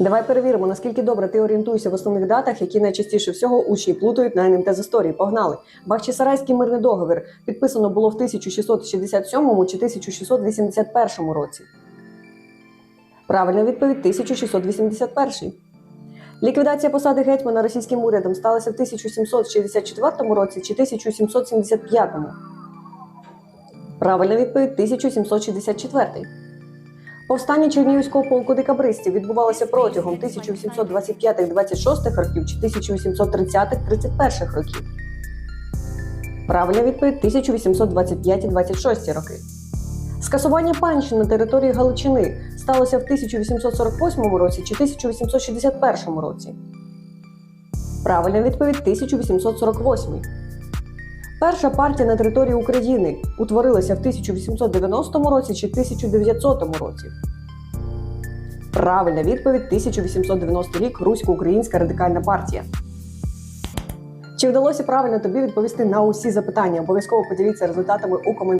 Давай перевіримо, наскільки добре ти орієнтуєшся в основних датах, які найчастіше всього учні плутають на НМТ з історії. Погнали. Бахчисарайський мирний договір підписано було в 1667 чи 1681 році. Правильна відповідь 1681. Ліквідація посади гетьмана російським урядом сталася в 1764 році чи 1775. Правильна відповідь 1764. Повстання Чернігівського полку декабристів відбувалося протягом 1825-26 років чи 1830-31 років. Правильна відповідь 1825-26 роки. Скасування панщин на території Галичини сталося в 1848 році чи 1861 році. Правильна відповідь 1848. Перша партія на території України утворилася в 1890 році чи 1900 році. Правильна відповідь 1890 рік Русько-Українська радикальна партія. Чи вдалося правильно тобі відповісти на усі запитання? Обов'язково поділіться результатами у коментарях.